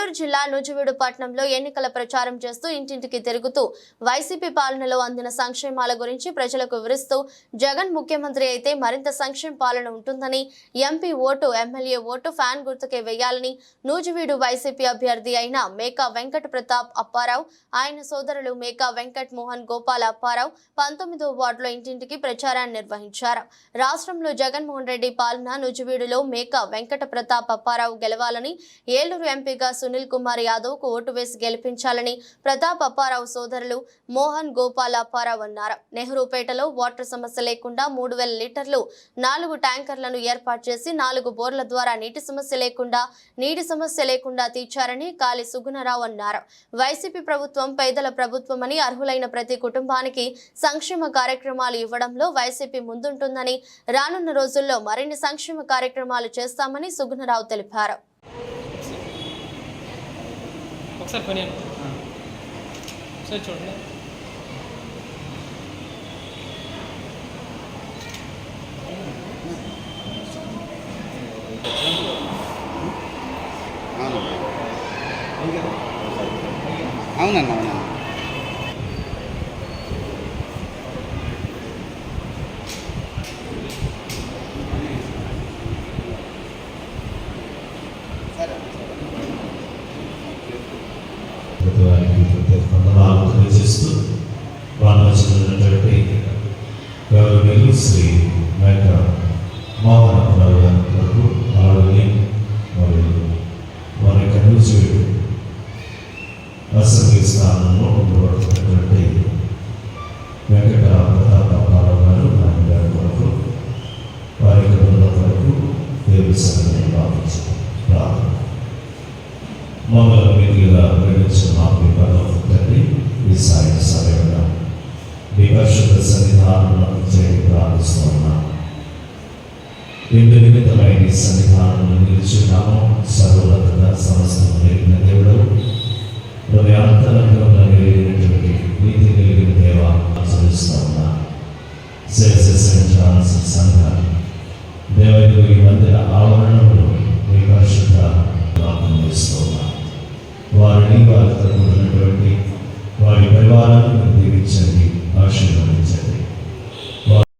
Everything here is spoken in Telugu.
ఏలూరు జిల్లా నూజివీడు పట్టణంలో ఎన్నికల ప్రచారం చేస్తూ ఇంటింటికి తిరుగుతూ వైసీపీ పాలనలో అందిన సంక్షేమాల గురించి ప్రజలకు వివరిస్తూ జగన్ ముఖ్యమంత్రి అయితే మరింత సంక్షేమ పాలన ఉంటుందని MP vote MLA vote fan గుర్తుకే వేయాలని నూజివీడు వైసీపీ అభ్యర్థి అయిన మేకా వెంకట ప్రతాప్ అప్పారావు ఆయన సోదరులు మేకా వెంకట్ మోహన్ గోపాల్ అప్పారావు పంతొమ్మిదో వార్డులో ఇంటింటికి ప్రచారాన్ని నిర్వహించారు. రాష్ట్రంలో జగన్మోహన్ రెడ్డి పాలన నూజివీడులో మేకా వెంకట ప్రతాప్ అప్పారావు గెలవాలని ఏలూరు ఎంపీగా సునీల్ కుమార్ యాదవ్కు ఓటు వేసి గెలిపించాలని ప్రతాప్ అప్పారావు సోదరులు మోహన్ గోపాల్ అప్పారావు అన్నారు. నెహ్రూపేటలో వాటర్ సమస్య లేకుండా మూడు వేల లీటర్లు నాలుగు ట్యాంకర్లను ఏర్పాటు చేసి నాలుగు బోర్ల ద్వారా నీటి సమస్య లేకుండా నీటి సమస్య లేకుండా తీర్చారని కాళీ సుగుణరావు అన్నారు. వైసీపీ ప్రభుత్వం పేదల ప్రభుత్వమని అర్హులైన ప్రతి కుటుంబానికి సంక్షేమ కార్యక్రమాలు ఇవ్వడంలో వైసీపీ ముందుంటుందని రానున్న రోజుల్లో మరిన్ని సంక్షేమ కార్యక్రమాలు చేస్తామని సుగుణరావు తెలిపారు. ఒకసారి పని అను. ఒకసారి చూడండి. అవునన్నా అవునన్నా. ప్రతి వారికి ప్రత్యేక వందనాలు తెలియజేస్తూ వాళ్ళు వచ్చినటువంటి గౌరవనీయులు శ్రీ మేక మోహన్ గారి వరకు ఆవిడని మరియు వారి యొక్క అసెంబ్లీ స్థానంలో ఉండబడుతున్నటువంటి వెంకట ప్రతాప్ అప్పారావు గారు నాయన గారి వరకు వారి కుటుంబం వరకు దేవుడి సన్నిధిని భావించారు ప్రార్థన మమ్మల్ని మీరుగా ప్రేమించిన మీ విభాగం తండ్రి ఈ సాయం సమయంలో మీ పరిశుద్ధ సన్నిధానం చేరి ప్రార్థిస్తున్నాం ఎందు నిమిత్తమైన ఈ సన్నిధానంలో నిలిచున్నాము సర్వోన్నత సమస్తం కలిగిన దేవుడు హృదయాంతరంగంలో కలిగినటువంటి నీతి కలిగిన దేవ ఆచరిస్తూ ఉన్నా శేషించాల్సిన సంఘాన్ని దేవ ఈ మందిర ఆవరణలో